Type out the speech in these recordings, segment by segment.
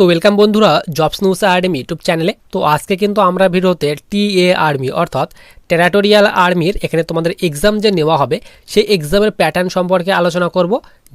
তো ওয়েলকাম বন্ধুরা jobs news army YouTube চ্যানেলে তো আজকে কিন্তু আমরা ভিডিওতে টি এ আর্মি অর্থাৎ টেরাটোরিয়াল আর্মির এখানে তোমাদের এক্সাম যে নেওয়া হবে, সেই এক্সামের প্যাটার্ন সম্পর্কে আলোচনা করব।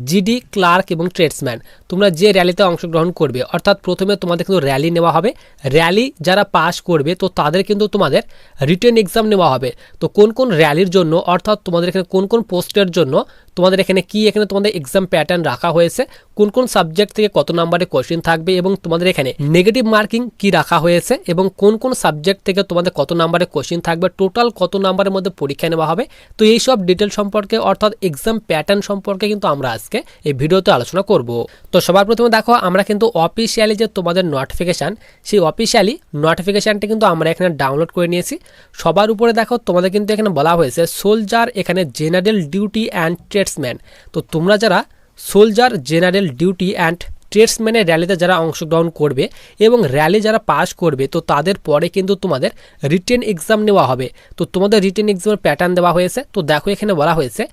জিডি ক্লার্ক এবং ট্রেডসম্যান তোমরা যে র্যালিতে অংশগ্রহণ করবে, অর্থাৎ প্রথমে তোমাদের কিন্তু র্যালি নেওয়া হবে। র্যালি যারা পাস করবে, তো তাদের কিন্তু তোমাদের রিটেন এক্সাম নেওয়া হবে। তো কোন কোন র্যালির জন্য, অর্থাৎ তোমাদের এখানে কোন কোন পোস্টের জন্য, তোমাদের এখানে কি, এখানে তোমাদের এক্সাম প্যাটার্ন রাখা হয়েছে, কোন কোন সাবজেক্ট থেকে কত নাম্বারে কোশ্চেন থাকবে এবং তোমাদের এখানে নেগেটিভ মার্কিং কি রাখা হয়েছে এবং কোন কোন সাবজেক্ট থেকে তোমাদের কত নাম্বারে কোশ্চেন থাকবে টোটাল কত নাম্বারের মধ্যে পরীক্ষা নেওয়া হবে? তো এই সব ডিটেল সম্পর্কে, অর্থাৎ এক্সাম প্যাটার্ন সম্পর্কে কিন্তু আমরা আজকে এই ভিডিওতে আলোচনা করব। তো সবার প্রথমে দেখো, আমরা কিন্তু অফিসিয়ালি যে তোমাদের নোটিফিকেশান সেই অফিসিয়ালি নোটিফিকেশানটি কিন্তু আমরা এখানে ডাউনলোড করে নিয়েছি। সবার উপরে দেখো, তোমাদের কিন্তু এখানে বলা হয়েছে সোলজার এখানে জেনারেল ডিউটি অ্যান্ড ট্রেডসম্যান তো তোমরা যারা সোলজার জেনারেল ডিউটি অ্যান্ড ট্রেডসম্যানের র্যালিতে যারা অংশগ্রহণ করবে এবং র্যালি যারা পাস করবে, তো তাদের পরে কিন্তু তোমাদের রিটেন এক্সাম নেওয়া হবে। তো তোমাদের রিটেন এক্সামের প্যাটার্ন দেওয়া হয়েছে। তো দেখো এখানে বলা হয়েছে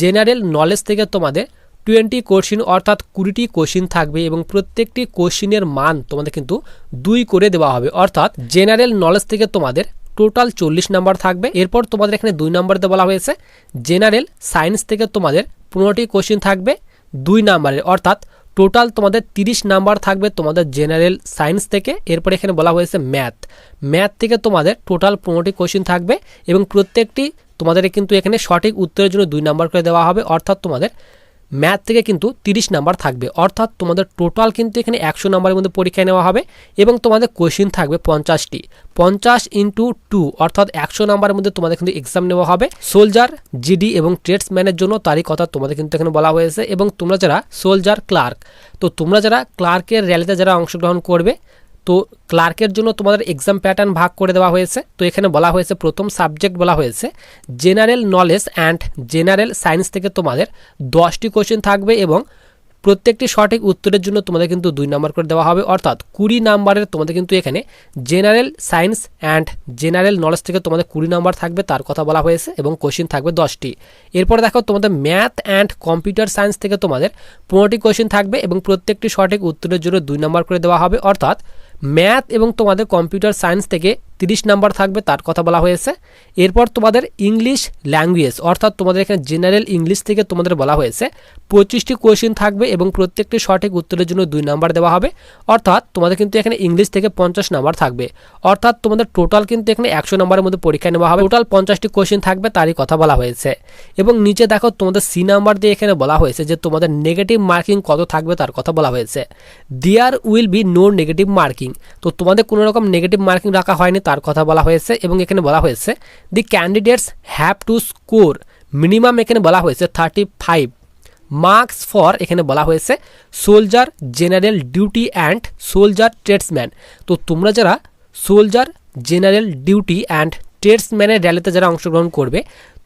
জেনারেল নলেজ থেকে তোমাদের টোয়েন্টি কোশ্চিন অর্থাৎ কুড়িটি কোশ্চিন থাকবে এবং প্রত্যেকটি কোশ্চিনের মান তোমাদের কিন্তু দুই করে দেওয়া হবে। অর্থাৎ জেনারেল নলেজ থেকে তোমাদের টোটাল চল্লিশ নাম্বার থাকবে। এরপর তোমাদের এখানে দুই নম্বরতে বলা হয়েছে জেনারেল সায়েন্স থেকে তোমাদের পনেরোটি কোশ্চিন থাকবে, দুই নাম্বারের অর্থাৎ টোটাল তোমাদের তিরিশ নাম্বার থাকবে তোমাদের জেনারেল সায়েন্স থেকে। এরপর এখানে বলা হয়েছে ম্যাথ ম্যাথ থেকে তোমাদের টোটাল পনেরোটি কোশ্চিন থাকবে এবং প্রত্যেকটি তোমাদের কিন্তু এখানে সঠিক উত্তরের জন্য দুই নাম্বার করে দেওয়া হবে। অর্থাৎ তোমাদের ম্যাথ থেকে কিন্তু তিরিশ নাম্বার থাকবে। অর্থাৎ তোমাদের টোটাল কিন্তু এখানে একশো নাম্বারের মধ্যে পরীক্ষায় নেওয়া হবে এবং তোমাদের কোশ্চিন থাকবে পঞ্চাশটি। পঞ্চাশ ইন্টু টু অর্থাৎ একশো নাম্বারের মধ্যে তোমাদের কিন্তু এক্সাম নেওয়া হবে। সোলজার জিডি এবং ট্রেডসম্যানের জন্য তারই কথা তোমাদের কিন্তু এখানে বলা হয়েছে এবং তোমরা যারা সোলজার ক্লার্ক তো তোমরা যারা ক্লার্কের র্যালিতে যারা অংশগ্রহণ করবে তো ক্লার্কের জন্য তোমাদের এক্সাম প্যাটার্ন ভাগ করে দেওয়া হয়েছে। তো এখানে বলা হয়েছে, প্রথম সাবজেক্ট বলা হয়েছে general knowledge and general science থেকে তোমাদের দশটি কোশ্চেন থাকবে এবং প্রত্যেকটি সঠিক উত্তরের জন্য তোমাদের কিন্তু দুই নম্বর করে দেওয়া হবে। অর্থাৎ কুড়ি নাম্বারের তোমাদের কিন্তু এখানে general science and general knowledge থেকে তোমাদের কুড়ি নাম্বার থাকবে, তার কথা বলা হয়েছে এবং কোশ্চিন থাকবে দশটি। এরপরে দেখো, তোমাদের ম্যাথ অ্যান্ড কম্পিউটার সায়েন্স থেকে তোমাদের পনেরোটি কোশ্চিন থাকবে এবং প্রত্যেকটি সঠিক উত্তরের জন্য দুই নম্বর করে দেওয়া হবে। অর্থাৎ ম্যাথ এবং তোমাদের কম্পিউটার সায়েন্স থেকে তিরিশ নাম্বার থাকবে, তার কথা বলা হয়েছে। এরপর তোমাদের ইংলিশ ল্যাঙ্গুয়েজ, অর্থাৎ তোমাদের এখানে জেনারেল ইংলিশ থেকে তোমাদের বলা হয়েছে। পঁচিশটি কোয়েশ্চেন থাকবে এবং প্রত্যেকটি সঠিক উত্তরের জন্য দুই নাম্বার দেওয়া হবে। অর্থাৎ তোমাদের কিন্তু এখানে ইংলিশ থেকে পঞ্চাশ নাম্বার থাকবে। অর্থাৎ তোমাদের টোটাল কিন্তু এখানে একশো নাম্বারের মধ্যে পরীক্ষা নেওয়া হবে। টোটাল পঞ্চাশটি কোয়েশ্চেন থাকবে, তারই কথা বলা হয়েছে। এবং নিচে দেখো, তোমাদের সি নাম্বার দিয়ে এখানে বলা হয়েছে যে তোমাদের নেগেটিভ মার্কিং কত থাকবে, তার কথা বলা হয়েছে। There will be no negative marking. তো তোমাদের কোনো রকম নেগেটিভ মার্কিং রাখা হয়নি তার কথা বলা হয়েছে এবং এখানে বলা হয়েছে the candidates have to score minimum এখানে বলা হয়েছে থার্টি ফাইভ মার্কস ফর এখানে বলা হয়েছে soldier general duty and soldier tradesman তো তোমরা যারা সোলজার জেনারেল ডিউটি অ্যান্ড ট্রেডসম্যানের র্যালিতে যারা অংশগ্রহণ করবে,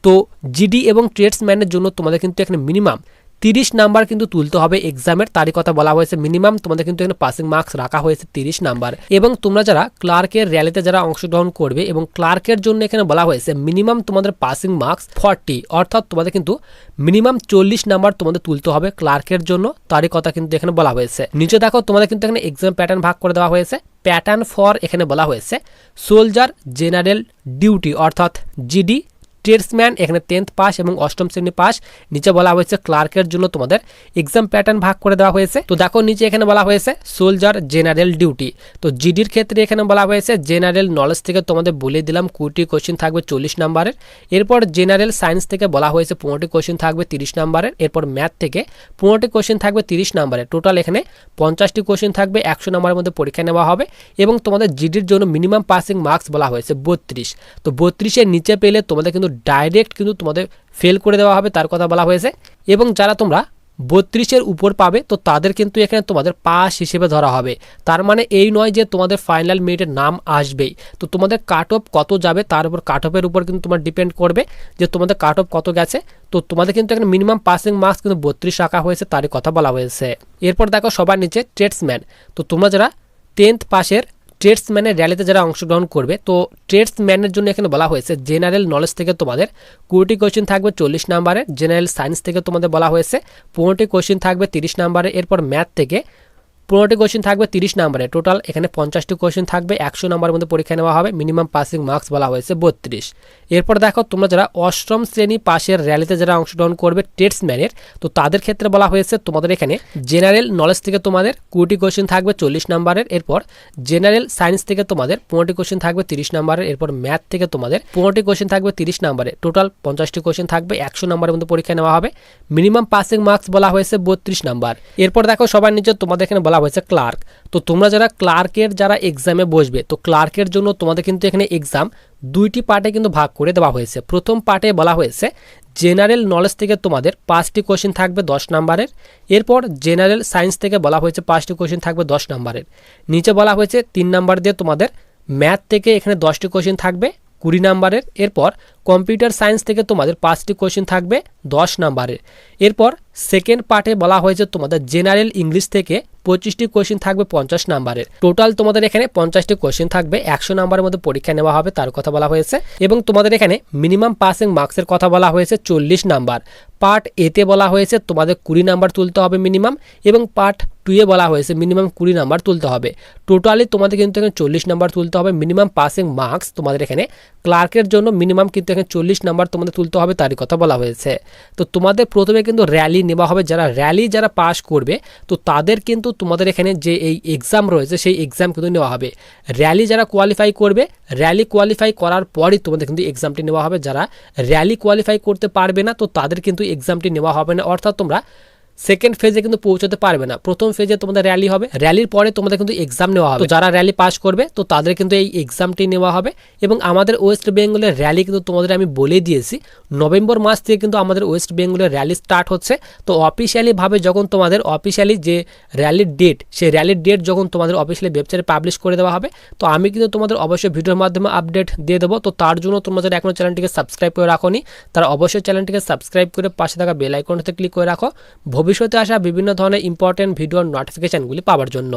তো জিডি এবং ট্রেডসম্যানের জন্য তোমাদের কিন্তু এখানে মিনিমাম তিরিশ নাম্বার কিন্তু তুলতে হবে এক্সামের তারই কথা বলা হয়েছে মিনিমাম তোমাদের কিন্তু এখানে পাসিং মার্কস রাখা হয়েছে তিরিশ নাম্বার। এবং তোমরা যারা ক্লার্কের র্যালিতে যারা অংশগ্রহণ করবে এবং ক্লার্কের জন্য এখানে বলা হয়েছে মিনিমাম তোমাদের পাসিং মার্কস ফর্টি অর্থাৎ তোমাদের কিন্তু মিনিমাম চল্লিশ নাম্বার তোমাদের তুলতে হবে ক্লার্কের জন্য তারই কথা কিন্তু এখানে বলা হয়েছে। নিচে দেখো তোমাদের কিন্তু এখানে এক্সাম প্যাটার্ন ভাগ করে দেওয়া হয়েছে। প্যাটার্ন ফর এখানে বলা হয়েছে সোলজার জেনারেল ডিউটি অর্থাৎ জিডি ট্রেডসম্যান এখানে টেন্থ পাস এবং অষ্টম শ্রেণি পাস নিচে বলা হয়েছে ক্লার্কের জন্য তোমাদের এক্সাম প্যাটার্ন ভাগ করে দেওয়া হয়েছে। তো দেখো নিচে এখানে বলা হয়েছে সোলজার জেনারেল ডিউটি তো জিডির ক্ষেত্রে এখানে বলা হয়েছে জেনারেল নলেজ থেকে তোমাদের বলে দিলাম, কুড়িটি কোশ্চিন থাকবে চল্লিশ নাম্বারের। এরপর জেনারেল সায়েন্স থেকে বলা হয়েছে পনেরোটি কোশ্চিন থাকবে তিরিশ নাম্বারের। এরপর ম্যাথ থেকে পনেরোটি কোশ্চিন থাকবে তিরিশ নাম্বারের। টোটাল এখানে পঞ্চাশটি কোশ্চিন থাকবে, একশো নাম্বারের মধ্যে পরীক্ষা নেওয়া হবে এবং তোমাদের জিডির জন্য মিনিমাম পাসিং মার্কস বলা হয়েছে বত্রিশ। তো বত্রিশের নিচে পেলে তোমাদের কিন্তু ডাইরেক্ট কিন্তু তোমাদের ফেল করে দেওয়া হবে, তার কথা বলা হয়েছে। এবং যারা তোমরা বত্রিশের উপর পাবে, তো তাদের কিন্তু এখানে তোমাদের পাস হিসেবে ধরা হবে। তার মানে এই নয় যে তোমাদের ফাইনাল মিনিটের নাম আসবেই। তো তোমাদের কাট অফ কত যাবে, তার উপর কাট অফের উপর কিন্তু তোমার ডিপেন্ড করবে যে তোমাদের কাট অফ কত গেছে। তো তোমাদের কিন্তু এখানে মিনিমাম পাসিং মার্কস কিন্তু বত্রিশ রাখা হয়েছে, তারই কথা বলা হয়েছে। এরপর দেখো সবার নিচে ট্রেডসম্যান তো তোমরা যারা টেন্থ পাসের ট্রেডসম্যানের র্যালিতে যারা অংশগ্রহণ করবে, তো ট্রেডসম্যানের জন্য এখানে বলা হয়েছে জেনারেল নলেজ থেকে তোমাদের কুড়িটি কোয়েশ্চেন থাকবে চল্লিশ নাম্বারের জেনারেল সায়েন্স থেকে তোমাদের বলা হয়েছে, পনেরোটি কোয়েশ্চেন থাকবে তিরিশ নাম্বারের এরপর ম্যাথ থেকে পনেরোটি কোশ্চেন থাকবে, তিরিশ নাম্বারে। টোটাল এখানে পঞ্চাশটি কোশ্চেন থাকবে, একশো নম্বরের মধ্যে পরীক্ষা নেওয়া হবে মিনিমাম পাসিং মার্কস বলা হয়েছে বত্রিশ। এরপর দেখো, তোমরা যারা অষ্টম শ্রেণি পাশের র্যালিতে যারা অংশগ্রহণ করবে টেটসম্যানের তো তাদের ক্ষেত্রে বলা হয়েছে তোমাদের এখানে জেনারেল নলেজ থেকে তোমাদের কুড়িটি কোশ্চেন থাকবে, চল্লিশ নাম্বারের। এরপর জেনারেল সায়েন্স থেকে তোমাদের পনেরোটি কোশ্চেন থাকবে, তিরিশ নাম্বারের। এরপর ম্যাথ থেকে তোমাদের পনেরোটি কোশ্চেন থাকবে, তিরিশ নম্বরে। টোটাল পঞ্চাশটি কোশ্চেন থাকবে, একশো নাম্বারের মধ্যে পরীক্ষা নেওয়া হবে। মিনিমাম পাসিং মার্কস বলা হয়েছে বত্রিশ নাম্বার। এরপর দেখো, সবার নিচে তোমাদের এখানে বলা হয়েছে ক্লার্ক। তো তোমরা যারা ক্লার্কের যারা এক্সামে বসবে, তো ক্লার্কের জন্য তোমাদের কিন্তু এখানে এক্সাম দুইটি পার্টে কিন্তু ভাগ করে দেওয়া হয়েছে। প্রথম পার্টে বলা হয়েছে, জেনারেল নলেজ থেকে তোমাদের পাঁচটি কোশ্চেন থাকবে দশ নম্বরের। এরপর জেনারেল সায়েন্স থেকে বলা হয়েছে, পাঁচটি কোশ্চেন থাকবে দশ নম্বরের। নিচে বলা হয়েছে, তিন নাম্বার দিয়ে তোমাদের ম্যাথ থেকে এখানে দশটি কোশ্চেন থাকবে, কুড়ি নাম্বারের। এরপর কম্পিউটার সায়েন্স থেকে তোমাদের পাঁচটি কোশ্চেন থাকবে দশ নাম্বারের। এরপর সেকেন্ড পার্টে বলা হয়েছে তোমাদের জেনারেল ইংলিশ থেকে পঁচিশটি কোশ্চেন থাকবে পঞ্চাশ নাম্বারের। টোটাল তোমাদের এখানে পঞ্চাশটি কোশ্চেন থাকবে, একশো নাম্বারের মধ্যে পরীক্ষা নেওয়া হবে, তার কথা বলা হয়েছে। এবং তোমাদের এখানে মিনিমাম পাসিং মার্কসের কথা বলা হয়েছে চল্লিশ নাম্বার। পার্ট এতে বলা হয়েছে তোমাদের কুড়ি নাম্বার তুলতে হবে মিনিমাম এবং পার্ট টুয়ে বলা হয়েছে মিনিমাম কুড়ি নাম্বার তুলতে হবে। টোটালি তোমাদের কিন্তু এখানে চল্লিশ নাম্বার তুলতে হবে, মিনিমাম পাসিং মার্কস তোমাদের এখানে ক্লার্কের জন্য মিনিমাম কিন্তু এখানে চল্লিশ নাম্বার তোমাদের তুলতে হবে তারই কথা বলা হয়েছে। তো তোমাদের প্রথমে কিন্তু র্যালি নেওয়া হবে। যারা র্যালি যারা পাস করবে, তো তাদের কিন্তু তোমাদের এখানে যে এই এক্সাম রয়েছে, সেই এক্সাম কিন্তু নেওয়া হবে। র্যালি যারা কোয়ালিফাই করবে র্যালি কোয়ালিফাই করার পরই তোমাদের কিন্তু এক্সামটি নেওয়া হবে। যারা র্যালি কোয়ালিফাই করতে পারবে না, তো তাদের কিন্তু এক্সামটি নেওয়া হবে না। অর্থাৎ তোমরা সেকেন্ড ফেজে কিন্তু পৌঁছতে পারবে না। প্রথম ফেজে তোমাদের র্যালি হবে। র্যালির পরে তোমাদের কিন্তু এক্সাম নেওয়া হবে। যারা র্যালি পাস করবে, তো তাদের কিন্তু এই এক্সামটি নেওয়া হবে। এবং আমাদের ওয়েস্ট বেঙ্গলের র্যালি কিন্তু তোমাদের আমি বলে দিয়েছি। নভেম্বর মাস থেকে কিন্তু আমাদের ওয়েস্ট বেঙ্গলের র্যালি স্টার্ট হচ্ছে। তো অফিসিয়ালিভাবে যখন তোমাদের অফিসিয়ালি যে র্যালির ডেট সেই র্যালির ডেট যখন তোমাদের অফিসিয়ালি ওয়েবসাইটে পাবলিশ করে দেওয়া হবে, তো আমি কিন্তু তোমাদের অবশ্যই ভিডিওর মাধ্যমে আপডেট দিয়ে দেবো। তো তার জন্য তোমরা যারা এখনও চ্যানেলটিকে সাবস্ক্রাইব করে রাখোনি, তারা অবশ্যই চ্যানেলটিকে সাবস্ক্রাইব করে পাশে থাকা বেল আইকনটাতে ক্লিক করে রাখো। ভবিষ্যতে আসা বিভিন্ন ধরনের ইম্পর্টেন্ট ভিডিওর নোটিফিকেশানগুলি পাওয়ার জন্য।